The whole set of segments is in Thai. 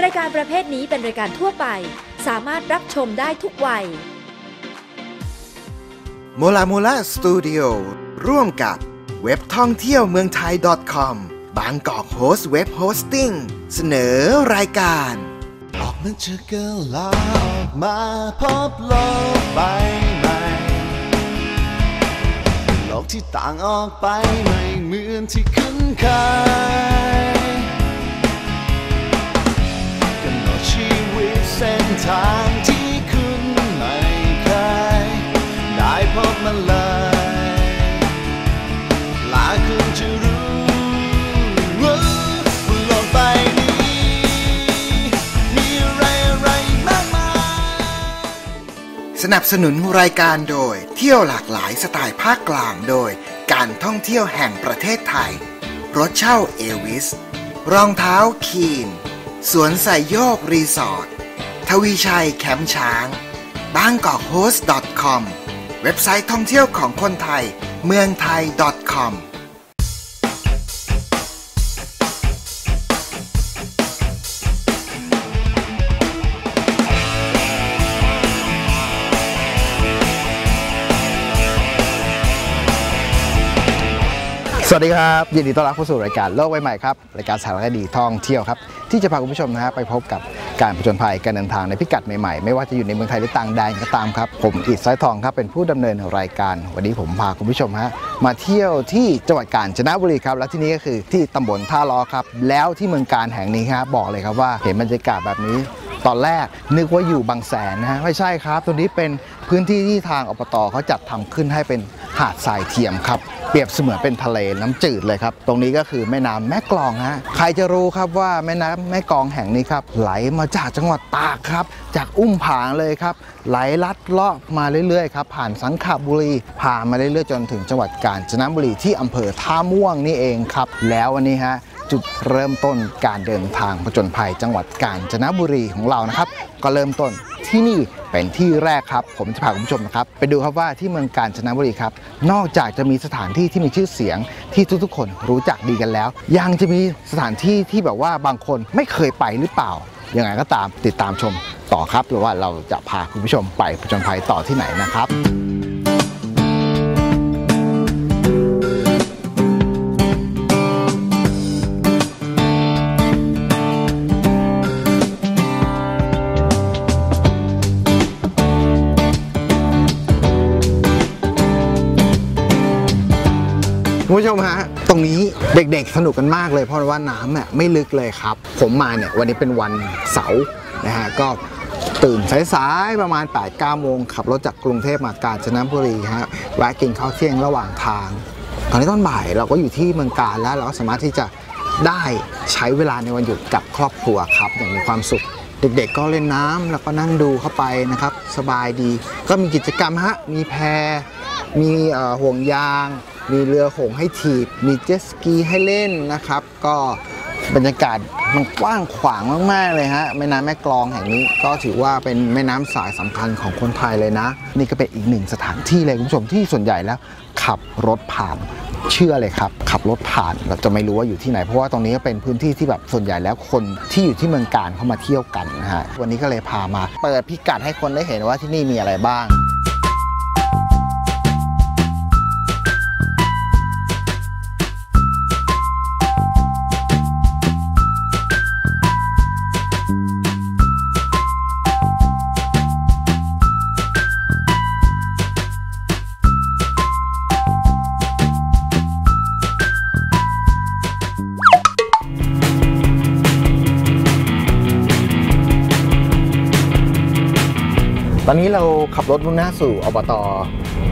รายการประเภทนี้เป็นรายการทั่วไป สามารถรับชมได้ทุกวัยโมลาโมลาสตูดิโอร่วมกับเว็บท่องเที่ยวเมืองไทย .com บางกอกโฮสต์เว็บโฮสติ้งเสนอรายการออกมาจากกลาออกมาพบโลกใบใหม่โลกที่ต่างออกไปไม่เหมือนที่คุ้นเคย ส้นทางที่คุณไม่เคยได้พบมาเลยลาคุณจะรู้ว่าโลกใบนี้มีอะไรอะไรมากมาย สนับสนุนรายการโดย เที่ยวหลากหลายสไตล์ภาคกลางโดย การท่องเที่ยวแห่งประเทศไทย รถเช่าเอวิส รองเท้าคีน สวนใส่โยกรีสอร์ท ทวีชัยแคมป์ช้างบางกอกโฮสต์ .com เว็บไซต์ท่องเที่ยวของคนไทย เมืองไทย .com สวัสดีครับยินดีต้อนรับเข้าสู่รายการโลกใบใหม่ครับรายการสารคดีท่องเที่ยวครับที่จะพาคุณผู้ชมนะฮะไปพบกับ การผจญภัยการเดินทางในพิกัดใหม่ๆ ไม่ว่าจะอยู่ในเมืองไทยหรือต่างแดนก็ตามครับ ผมอิดสายทองครับเป็นผู้ดำเนินรายการ วันนี้ผมพาคุณผู้ชมฮะมาเที่ยวที่จังหวัดกาญจนบุรีครับ และที่นี้ก็คือที่ตำบลท่าล้อครับ แล้วที่เมืองการแห่งนี้ครับบอกเลยครับว่าเห็นบรรยากาศแบบนี้ตอนแรกนึกว่าอยู่บางแสนนะฮะไม่ใช่ครับ ตัวนี้เป็น พื้นที่ที่ทางอบตเขาจัดทำขึ้นให้เป็นหาดทรายเทียมครับ เปรียบเสมือนเป็นทะเลน้ำจืดเลยครับ ตรงนี้ก็คือแม่น้ำแม่กลองฮะใครจะรู้ครับว่าแม่น้ำแม่กลองแห่งนี้ครับ ไหลมาจากจังหวัดตากครับ จากอุ้มผางเลยครับ ไหลลัดเลาะมาเรื่อยๆครับผ่านสังขบุรีผ่านมาเรื่อยๆจนถึงจังหวัดกาญจนบุรีที่อำเภอท่าม่วงนี่เองครับ แล้ววันนี้ฮะจุดเริ่มต้นการเดินทางผจญภัยจังหวัดกาญจนบุรีของเรานะครับ ก็เริ่มต้น ที่นี่เป็นที่แรกครับ ผมจะพาคุณผู้ชมนะครับ ไปดูครับว่าที่เมืองกาญจนบุรีครับ นอกจากจะมีสถานที่ที่มีชื่อเสียงที่ทุกๆ คนรู้จักดีกันแล้ว ยังจะมีสถานที่ที่แบบว่าบางคนไม่เคยไปหรือเปล่ายังไงก็ตามติดตามชมต่อครับหรือว่าเราจะพาคุณผู้ชมไปผจญภัยต่อที่ไหนนะครับ คุณผู้ชมฮะตรงนี้เด็กๆสนุกกันมากเลยเพราะว่าน้ำเนี่ยไม่ลึกเลยครับ ผมมาเนี่ยวันนี้เป็นวันเสาร์นะฮะก็ตื่นสายๆประมาณ8-9โมงขับรถจากกรุงเทพมากาญจนบุรีฮะแวะกินข้าวเที่ยงระหว่างทาง ตอนนี้ตอนบ่ายเราก็อยู่ที่เมืองการแล้วเราก็สามารถที่จะได้ใช้เวลาในวันหยุดกับครอบครัวครับ อย่างมีความสุข เด็กๆก็เล่นน้ำแล้วก็นั่งดูเข้าไปนะครับ สบายดี ก็มีกิจกรรมฮะมีแพมีห่วงยาง มีเรือหงให้ถีบ มีเจ็ตสกีให้เล่นนะครับ ก็บรรยากาศมันกว้างขวางมาก ๆ เลยฮะแม่น้ำแม่กลองแห่งนี้ก็ถือว่าเป็นแม่น้ำสายสำคัญของคนไทยเลยนะ นี่ก็เป็นอีกหนึ่งสถานที่เลยคุณผู้ชมที่ส่วนใหญ่แล้ว ขับรถผ่านเชื่อเลยครับ ขับรถผ่านเราจะไม่รู้ว่าอยู่ที่ไหน เพราะว่าตรงนี้ก็เป็นพื้นที่ที่แบบส่วนใหญ่แล้วคนที่อยู่ที่เมืองการเข้ามาเที่ยวกันนะฮะวันนี้ก็เลยพามา เปิดพิกัดให้คนได้เห็นว่าที่นี่มีอะไรบ้าง นี้เราขับรถมุ่งหน้าสู่อบต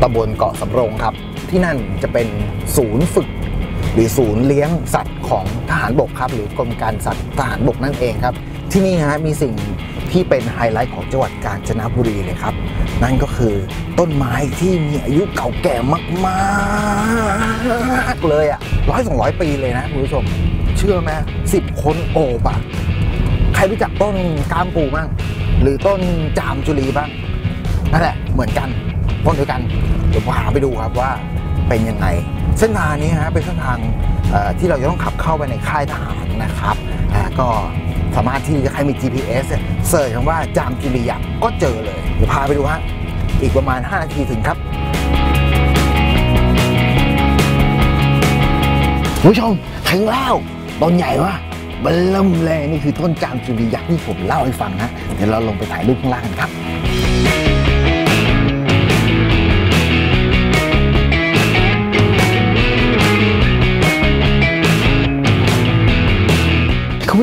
ตำบลเกาะสำโรงครับ ที่นั่นจะเป็นศูนย์ฝึก หรือศูนย์เลี้ยงสัตว์ของทหารบกครับ หรือกรมการสัตว์ทหารบกนั่นเองครับ ที่นี่ฮะมีสิ่งที่เป็นไฮไลท์ของจังหวัดกาญจนบุรีเลยครับ นั่นก็คือต้นไม้ที่มีอายุเก่าแก่มากๆเลยอะร้อยสองร้อยปีเลยนะคุณผู้ชม เชื่อไหมสิบคนโอบอะใครรู้จักต้นกามปูบ้างหรือต้นจามจุลีบ้าง นั่นแหละเหมือนกันต้นเดียวกันเดี๋ยวพาไปดูครับว่าเป็นยังไงเส้นทางนี้ฮะเป็นเส้นทางที่เราจะต้องขับเข้าไปในค่ายทหารนะครับก็สามารถที่จะใครมี GPS เสิร์ชคำว่าจามจุรียักก็เจอเลย เดี๋ยวพาไปดูฮะอีกประมาณ 5 นาทีถึงครับผู้ชมถึงแล้วต้นใหญ่วะมันเริ่มเลยนี่คือต้นจามจุรียักษ์ที่ผมเล่าให้ฟังนะ เดี๋ยวเราลงไปถ่ายรูปข้างล่างกันครับ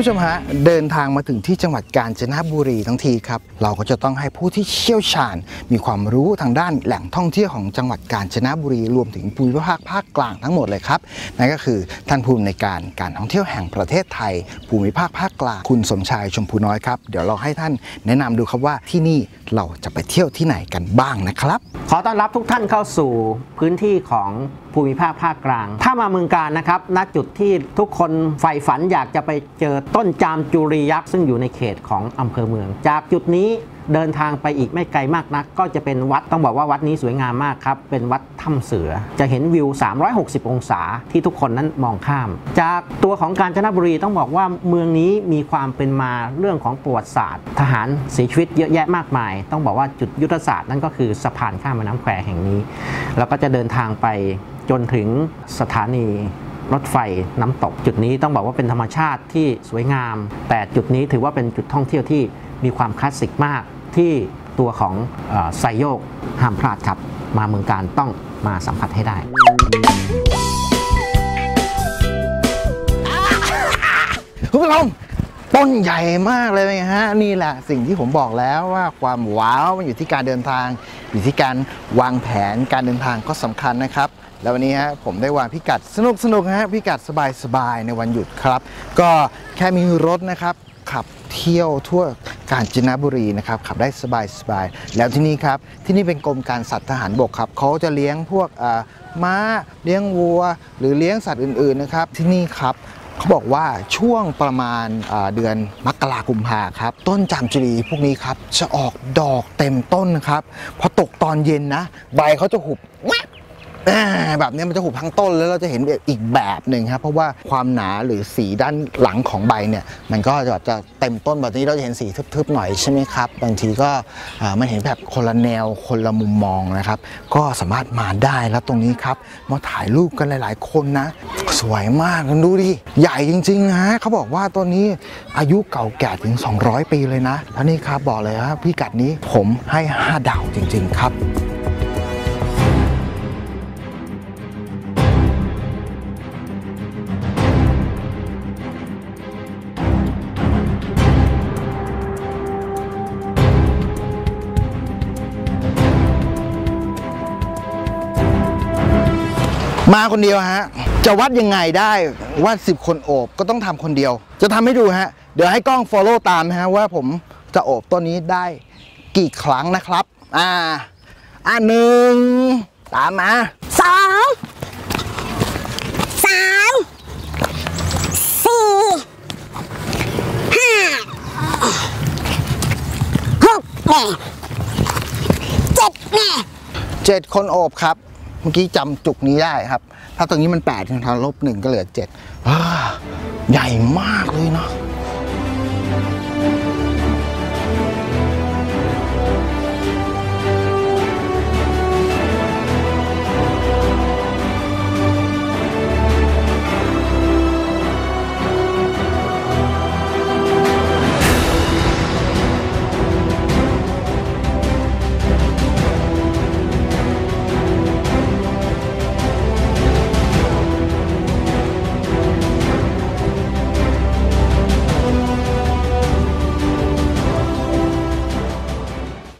ผู้ชมฮะเดินทางมาถึงที่จังหวัดกาญจนบุรีทั้งทีครับ เราก็จะต้องให้ผู้ที่เชี่ยวชาญ มีความรู้ทางด้านแหล่งท่องเที่ยวของจังหวัดกาญจนบุรีรวมถึงภูมิภาคภาคกลางทั้งหมดเลยครับนั่นก็คือท่านผู้อำนการการท่องเที่ยวแห่งประเทศไทย ภูมิภาคภาคกลางคุณสมชายชมพูน้อยครับเดี๋ยวเราให้ท่านแนะนำดูครับว่าที่นี่เราจะไปเที่ยวที่ไหนกันบ้างนะครับ ขอต้อนรับทุกท่านเข้าสู่พื้นที่ของ ภูมิภาคภาคกลาง ถ้ามาเมืองการนะครับณจุดที่ทุกคนใฝ่ฝันอยากจะไปเจอต้นจามจุรียักษ์ซึ่งอยู่ในเขตของอำเภอเมือง จากจุดนี้เดินทางไปอีกไม่ไกลมากนัก ก็จะเป็นวัดต้องบอกว่าวัดนี้สวยงามมากครับ เป็นวัดถ้ำเสือ จะเห็นวิว 360 องศาที่ทุกคนนั้นมองข้าม จากตัวของกาญจนบุรีต้องบอกว่าเมืองนี้มีความเป็นมาเรื่องของประวัติศาสตร์ ทหารเสียชีวิตเยอะแยะมากมาย ต้องบอกว่าจุดยุทธศาสตร์นั่นก็คือสะพานข้ามแม่น้ำแควแห่งนี้ แล้วก็จะเดินทางไป จนถึงสถานีรถไฟน้ำตก จุดนี้ต้องบอกว่าเป็นธรรมชาติที่สวยงาม แต่จุดนี้ถือว่าเป็นจุดท่องเที่ยวที่มีความคลาสสิกมากที่ตัวของอไซโยกห้ามพลาดครับ มาเมืองการต้องมาสัมผัสให้ได้ คุณผู้ชมต้นใหญ่มากเลยนะฮะ นี่แหละสิ่งที่ผมบอกแล้วว่าความว้าวมันอยู่ที่การเดินทาง อยู่ที่การวางแผนการเดินทางก็สำคัญนะครับ แล้ววันนี้ฮะผมได้วางพิกัดสนุกสนุกฮะพิกัดสบายๆในวันหยุดครับ ก็แค่มีรถนะครับ ขับเที่ยวทั่วกาญจนบุรีนะครับขับได้สบายๆแล้วที่นี่ครับที่นี่เป็นกรมการสัตว์ทหารบกครับเขาจะเลี้ยงพวกอ่าม้าเลี้ยงวัว หรือเลี้ยงสัตว์อื่นๆนะครับที่นี่ครับเขาบอกว่าช่วงประมาณเดือนมกรากุมภาครับ ต้นจามจุรีพวกนี้ครับจะออกดอกเต็มต้นนะครับพอตกตอนเย็นนะ ใบเขาจะหุบ แบบนี้มันจะหุบทั้งต้นแล้วเราจะเห็นอีกแบบหนึ่งครับ เพราะว่าความหนาหรือสีด้านหลังของใบเนี่ย มันก็จะจะเต็มต้นแบบนี้เราจะเห็นสีทึบๆหน่อยใช่ไหมครับ บางทีก็มันเห็นแบบคนละแนวคนละมุมมองนะครับ ก็สามารถมาได้แล้วตรงนี้ครับมาถ่ายรูปกันหลาย ๆ คนนะ สวยมากดูดิใหญ่จริงๆนะเขาบอกว่าต้นนี้อายุเก่าแก่ถึง 200 ปีเลยนะแล้วนี่ครับบอกเลยครับพี่กัดนี้ผมให้ 5 ดาวจริง ๆ ครับ มาคนเดียวฮะ จะวัดยังไงได้วัด10 คนโอบก็ต้องทำคนเดียว จะทำให้ดูฮะ เดี๋ยวให้กล้อง follow ตามนะฮะว่าผมจะโอบต้นนี้ได้กี่ครั้งนะครับ อ่า อ่าหนึ่งตามมาสองสามสี่ห้าหกแน่เจ็ดแน่เจ็ดคนโอบครับ เมื่อกี้จำจุกนี้ได้ครับ ถ้าตรงนี้มัน8ถึงทางลบหนึ่งก็เหลือ7จ็ดใหญ่มากเลยเนาะ